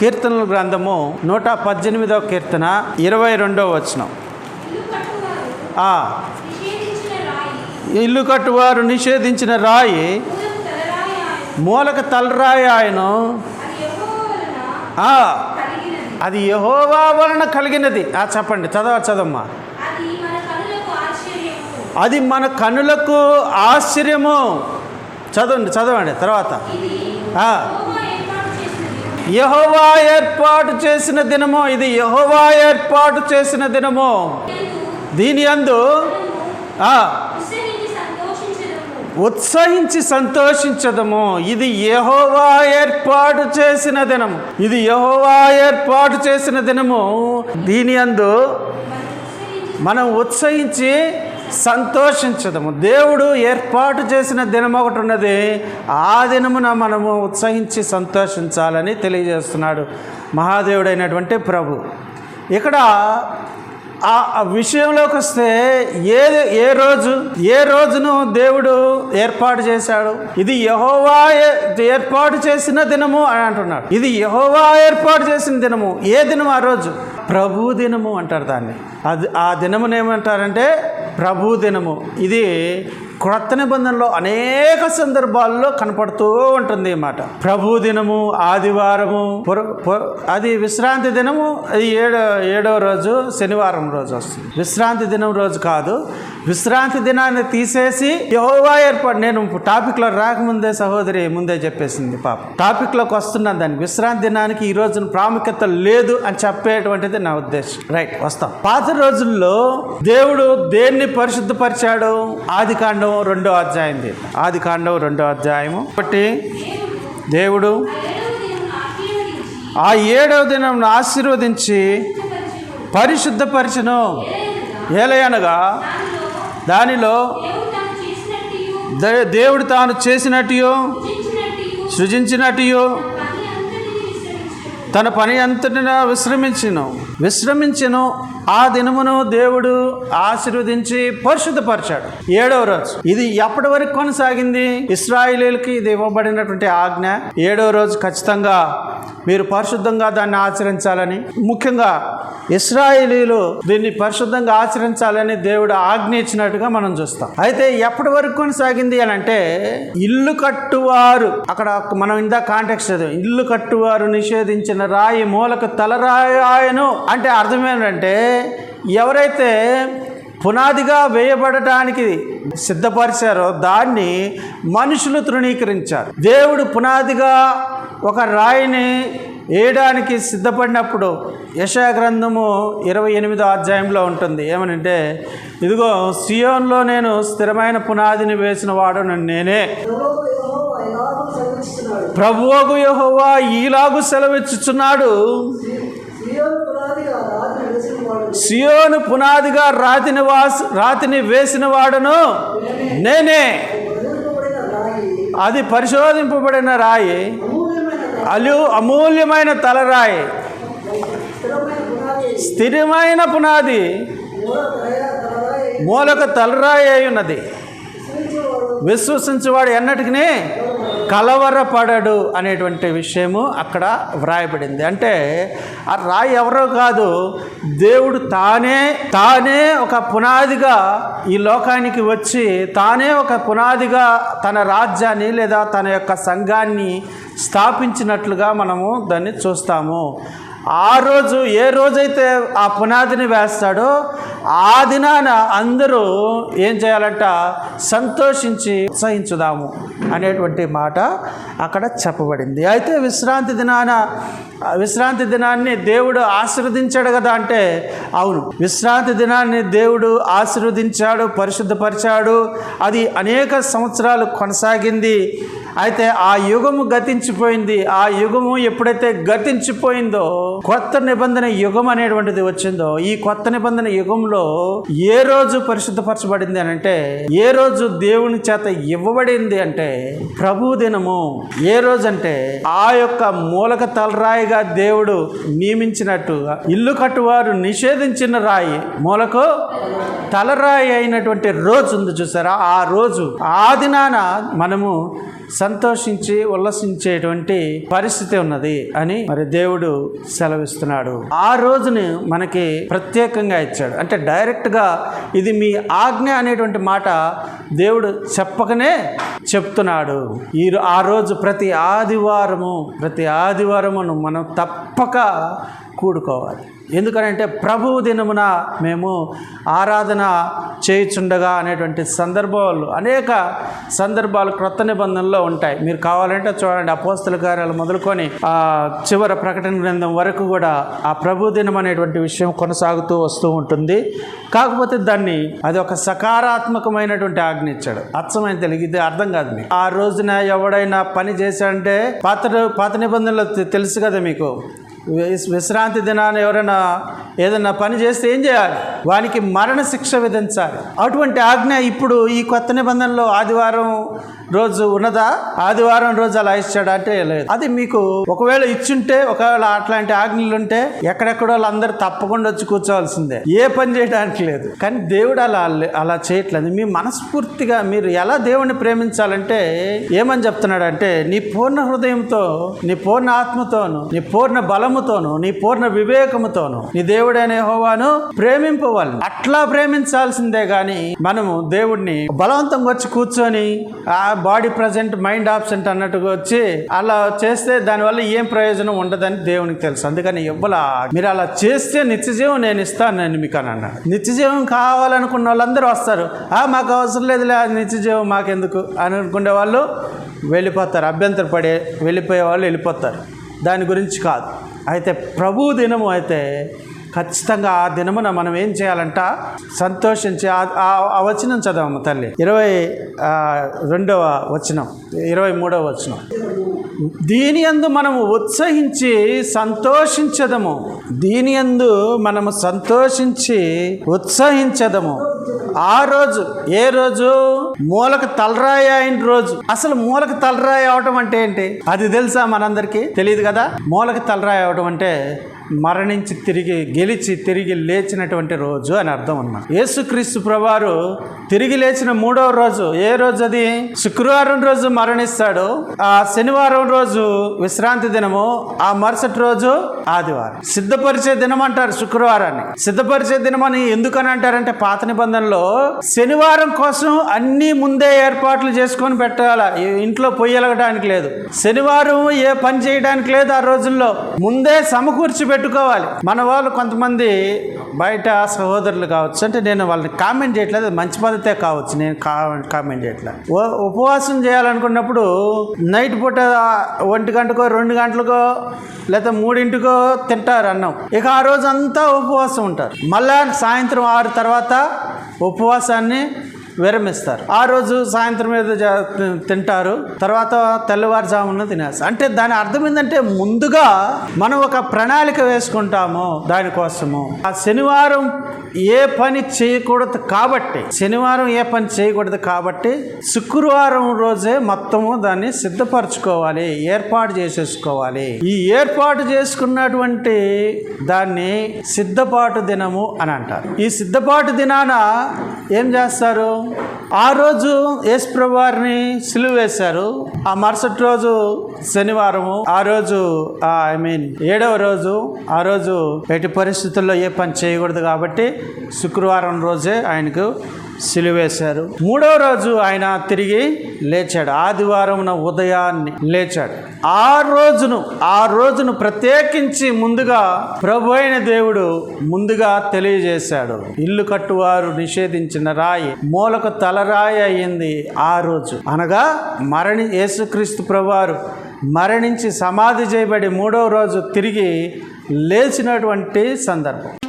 కీర్తనల గ్రంథము నూట పద్దెనిమిదవ కీర్తన ఇరవై రెండవ వచనం. ఇల్లు కట్టువారు నిషేధించిన రాయి మూలక తలరాయి ఆయన. అది యహోవా వలన కలిగినది. ఆ చెప్పండి చదవ చదమ్మా అది మన కనులకు ఆశ్చర్యము. చదవండి చదవండి తర్వాత. యహోవా ఏర్పాటు చేసిన దినము ఇది యహోవా ఏర్పాటు చేసిన దినము. దీని అందు ఉత్సహించి సంతోషించదము. ఇది యహోవా ఏర్పాటు చేసిన దినము. ఇది యహోవా ఏర్పాటు చేసిన దినము. దీని అందు మనం ఉత్సహించి సంతోషించదము. దేవుడు ఏర్పాటు చేసిన దినం ఒకటి ఉన్నది. ఆ దినమున మనము ఉత్సహించి సంతోషించాలని తెలియజేస్తున్నాడు మహాదేవుడైనటువంటి ప్రభు. ఇక్కడ ఆ విషయంలోకి వస్తే ఏ ఏ రోజు ఏ రోజును దేవుడు ఏర్పాటు చేశాడు? ఇది యహోవా ఏర్పాటు చేసిన దినము అని అంటున్నాడు. ఇది యహోవా ఏర్పాటు చేసిన దినము. ఏ దినం ఆ రోజు? ప్రభు దినము అంటారు దాన్ని. అది ఆ దినమును ఏమంటారంటే ప్రభు దినము ఇది క్రొత్త నిబంధనలో అనేక సందర్భాల్లో కనపడుతూ ఉంటుంది అన్నమాట మాట. ప్రభు దినము ఆదివారము అది విశ్రాంతి దినము అది ఏడో ఏడో రోజు శనివారం రోజు వస్తుంది. విశ్రాంతి దినం రోజు కాదు విశ్రాంతి దినాన్ని తీసేసి యహోవా ఏర్పాటు నేను టాపిక్లో రాకముందే సహోదరి ముందే చెప్పేసింది పాప. టాపిక్లోకి వస్తున్నాను దాన్ని విశ్రాంతి దినానికి ఈ రోజున ప్రాముఖ్యత లేదు అని చెప్పేటువంటిది నా ఉద్దేశం. రైట్ వస్తాం. పాత రోజుల్లో దేవుడు దేన్ని పరిశుద్ధపరిచాడు? ఆది కాండం రెండో అధ్యాయం ఆది కాండం రెండో అధ్యాయము ఒకటి. దేవుడు ఆ ఏడవ దినం ఆశీర్వదించి పరిశుద్ధపరిచను. ఏలయనగా దానిలో దే- దేవుడు తాను చేసినట్టు సృజించినట్టు తన పని అంతటిన విశ్రమించును. విశ్రమించును. ఆ దినమును దేవుడు ఆశీర్వదించి పరిశుద్ధపరిచాడు. ఏడవ రోజు. ఇది ఎప్పటి వరకు కొనసాగింది? ఇస్రాయిలీలకి ఇది ఇవ్వబడినటువంటి ఆజ్ఞ. ఏడవ రోజు ఖచ్చితంగా మీరు పరిశుద్ధంగా దాన్ని ఆచరించాలని ముఖ్యంగా ఇస్రాయేలీలు దీన్ని పరిశుద్ధంగా ఆచరించాలని దేవుడు ఆజ్ఞించినట్టుగా మనం చూస్తాం. అయితే ఎప్పటి వరకు కొనసాగింది అని అంటే ఇల్లు కట్టువారు అక్కడ మనం ఇందా కాంటాక్ట్ చదివాం ఇల్లు కట్టువారు నిషేధించిన రాయి మూలకు తలరాయను అంటే అర్థం ఏంటంటే ఎవరైతే పునాదిగా వేయబడటానికి సిద్ధపరిచారో దాన్ని మనుషులు తృణీకరించారు. దేవుడు పునాదిగా ఒక రాయిని వేయడానికి సిద్ధపడినప్పుడు యశాగ్రంథము ఇరవై ఎనిమిదో అధ్యాయంలో ఉంటుంది. ఏమనంటే ఇదిగో సియోన్లో నేను స్థిరమైన పునాదిని వేసిన వాడు నేనే. ప్రభువగు యహోవా ఈలాగు సెలవిచ్చుచున్నాడు. సియోను పునాదిగా రాతిని వాస్ రాతిని వేసిన వాడును నేనే. అది పరిశోధింపబడిన రాయి. అలు అమూల్యమైన తలరాయి. స్థిరమైన పునాది మూలక తలరాయి అయి ఉన్నది. విశ్వసించేవాడు ఎన్నటికీ కలవరపడడు అనేటువంటి విషయము అక్కడ వ్రాయబడింది. అంటే ఆ రాయి ఎవరో కాదు దేవుడు తానే తానే ఒక పునాదిగా ఈ లోకానికి వచ్చి తానే ఒక పునాదిగా తన రాజ్యాన్ని లేదా తన యొక్క సంఘాన్ని స్థాపించినట్లుగా మనము దాన్ని చూస్తాము. ఆ రోజు ఏ రోజైతే ఆ పునాదిని వేస్తాడో ఆ దినాన అందరూ ఏం చేయాలంట? సంతోషించి ఉత్సహించుదాము అనేటువంటి మాట అక్కడ చెప్పబడింది. అయితే విశ్రాంతి దినాన విశ్రాంతి దినాన్ని దేవుడు ఆశీర్వదించాడు కదా అంటే అవును. విశ్రాంతి దినాన్ని దేవుడు ఆశీర్వదించాడు పరిశుద్ధపరిచాడు. అది అనేక సంవత్సరాలు కొనసాగింది. అయితే ఆ యుగము గతించిపోయింది. ఆ యుగము ఎప్పుడైతే గతించిపోయిందో కొత్త నిబంధన యుగం అనేటువంటిది వచ్చిందో ఈ కొత్త నిబంధన యుగంలో ఏ రోజు పరిశుద్ధపరచబడింది అని అంటే ఏ రోజు దేవుని చేత ఇవ్వబడింది అంటే ప్రభు దినము. ఏ రోజు అంటే ఆ యొక్క మూలక తలరాయిగా దేవుడు నియమించినట్టు ఇల్లు కట్టువారు నిషేధించిన రాయి మూలకు తలరాయి అయినటువంటి రోజు ఉంది చూసారా? ఆ రోజు ఆ దినాన మనము సంతోషించి ఉల్లసించేటువంటి పరిస్థితి ఉన్నది అని మరి దేవుడు సెలవిస్తున్నాడు. ఆ రోజుని మనకి ప్రత్యేకంగా ఇచ్చాడు. అంటే డైరెక్ట్గా ఇది మీ ఆజ్ఞ అనేటువంటి మాట దేవుడు చెప్పకనే చెప్తున్నాడు. ఈ ఆ రోజు ప్రతి ఆదివారము ప్రతి ఆదివారమును మనం తప్పక కూడుకోవాలి. ఎందుకనంటే ప్రభు దినమున మేము ఆరాధన చేయుచుండగా అనేటువంటి సందర్భాలు అనేక సందర్భాలు క్రొత్త నిబంధనలో ఉంటాయి. మీరు కావాలంటే చూడండి అపోస్తుల కార్యాలు మొదలుకొని ఆ చివరి ప్రకటన గ్రంథం వరకు కూడా ఆ ప్రభు దినం అనేటువంటి విషయం కొనసాగుతూ వస్తూ ఉంటుంది. కాకపోతే దాన్ని అది ఒక సకారాత్మకమైనటువంటి ఆజ్ఞ ఇచ్చాడు. అచ్చమైన తెలుగు ఇది అర్థం కాదు మీకు. ఆ రోజున ఎవడైనా పని చేశాడంటే పాత పాత నిబంధనలు తెలుసు కదా మీకు. విశ్రాంతి దినాన్ని ఎవరైనా ఏదైనా పని చేస్తే ఏం చేయాలి? వానికి మరణ శిక్ష విధించాలి. అటువంటి ఆజ్ఞ ఇప్పుడు ఈ కొత్త నిబంధనలో ఆదివారం రోజు ఉన్నదా? ఆదివారం రోజు అలా ఇచ్చాడా అంటే లేదు. అది మీకు ఒకవేళ ఇచ్చుంటే ఒకవేళ అట్లాంటి ఆజ్ఞలు ఉంటే ఎక్కడెక్కడో వాళ్ళందరూ తప్పకుండా వచ్చి కూర్చోవాల్సిందే. ఏ పని చేయడానికి లేదు. కానీ దేవుడు అలా అలా చేయట్లేదు. మీ మనస్ఫూర్తిగా మీరు ఎలా దేవుణ్ణి ప్రేమించాలంటే ఏమని చెప్తున్నాడంటే నీ పూర్ణ హృదయంతో నీ పూర్ణ ఆత్మతోను నీ పూర్ణ బలముతోను నీ పూర్ణ వివేకముతోను నీ దేవుడైన హోవాను ప్రేమింపవాలి అట్లా ప్రేమించాల్సిందే గాని మనము దేవుడిని బలవంతంగా వచ్చి కూర్చొని ఆ బాడీ ప్రజెంట్ మైండ్ ఆబ్సెంట్ అన్నట్టుగా వచ్చి అలా చేస్తే దానివల్ల ఏం ప్రయోజనం ఉండదని దేవునికి తెలుసు. అందుకని ఇవ్వలా మీరు అలా చేస్తే నిత్యజీవం నేను ఇస్తాను నేను మీకు అని అన్నాడు. నిత్యజీవం కావాలనుకున్న వాళ్ళందరూ వస్తారు. ఆ మాకు అవసరం లేదులే ఆ నిత్యజీవం మాకెందుకు? అని అనుకునే వాళ్ళు వెళ్ళిపోతారు. అభ్యంతర పడే వెళ్ళిపోయే వాళ్ళు వెళ్ళిపోతారు. దాని గురించి కాదు. అయితే ప్రభు దినము అయితే ఖచ్చితంగా ఆ దినమున మనం ఏం చేయాలంట? సంతోషించి ఆ- వచనం చదవమ్మ తల్లి. ఇరవై రెండవ వచనం ఇరవై మూడవ వచనం. దీని యందు మనము ఉత్సహించి సంతోషించదము. దీని యందు మనము సంతోషించి ఉత్సహించదము. ఆ రోజు ఏ రోజు? మూలకు తలరాయి అయిన రోజు. అసలు మూలకు తలరాయి అవటం అంటే ఏంటి? అది తెలుసా మనందరికీ? తెలియదు కదా? మూలకు తలరాయి అవటం అంటే మరణించి తిరిగి గెలిచి తిరిగి లేచినటువంటి రోజు అని అర్థం అన్నమాట. యేసుక్రీస్తు ప్రభువారు తిరిగి లేచిన మూడవ రోజు ఏ రోజు అది? శుక్రవారం రోజు మరణిస్తాడు ఆ శనివారం రోజు విశ్రాంతి దినము ఆ మరుసటి రోజు ఆదివారం. సిద్ధపరిచే దినం అంటారు శుక్రవారాన్ని. సిద్ధపరిచే దినం అని ఎందుకని అంటారంటే పాత నిబంధనలో శనివారం కోసం అన్ని ముందే ఏర్పాట్లు చేసుకొని పెట్టాల? ఇంట్లో పొయ్యి వెలగడానికి లేదు. శనివారం ఏ పని చేయడానికి లేదు ఆ రోజుల్లో. ముందే సమకూర్చి పెట్టుకోవాలి మన వాళ్ళు కొంతమంది బయట సహోదరులు కావచ్చు అంటే నేను వాళ్ళని కామెంట్ చేయట్లేదు అది మంచి పద్ధతే కావచ్చు నేను కా- కామెంట్ చేయట్లేదు. ఉపవాసం చేయాలనుకున్నప్పుడు నైట్ పూట ఒంటి గంటకో రెండు గంటలకో లేదా మూడింటికో తింటారు అన్నం. ఇక ఆ రోజు అంతా ఉపవాసం ఉంటారు. మళ్ళా సాయంత్రం ఆరు తర్వాత ఉపవాసాన్ని విరమిస్తారు. ఆ రోజు సాయంత్రం మీద తింటారు. తర్వాత తెల్లవారుజామున తినేస్తారు. అంటే దాని అర్థం ఏంటంటే ముందుగా మనం ఒక ప్రణాళిక వేసుకుంటాము దానికోసము. ఆ శనివారం ఏ పని చేయకూడదు కాబట్టి శనివారం ఏ పని చేయకూడదు కాబట్టి శుక్రవారం రోజే మొత్తము దాన్ని సిద్ధపరచుకోవాలి ఏర్పాటు చేసేసుకోవాలి. ఈ ఏర్పాటు చేసుకున్నటువంటి దాన్ని సిద్ధపాటు దినము అని అంటారు. ఈ సిద్ధపాటు దినాన ఏం చేస్తారు? ఆ రోజు యేసుప్రభువారిని సిలువ వేశారు. ఆ మరుసటి రోజు శనివారము. ఆ రోజు ఐ మీన్ ఏడవ రోజు. ఆ రోజు ఎటు పరిస్థితుల్లో ఏ పని చేయకూడదు కాబట్టి శుక్రవారం రోజే ఆయనకు సిలువేశారు. మూడవ రోజు ఆయన తిరిగి లేచాడు. ఆదివారం ఉదయాన్ని లేచాడు. ఆ రోజును ఆ రోజును ప్రత్యేకించి ముందుగా ప్రభు అయిన దేవుడు ముందుగా తెలియజేశాడు. ఇల్లు కట్టువారు నిషేధించిన రాయి మూలకు తలరాయి అయింది ఆ రోజు. అనగా మరణి యేసుక్రీస్తు ప్రభువారు మరణించి సమాధి చేయబడి మూడవ రోజు తిరిగి లేచినటువంటి సందర్భం.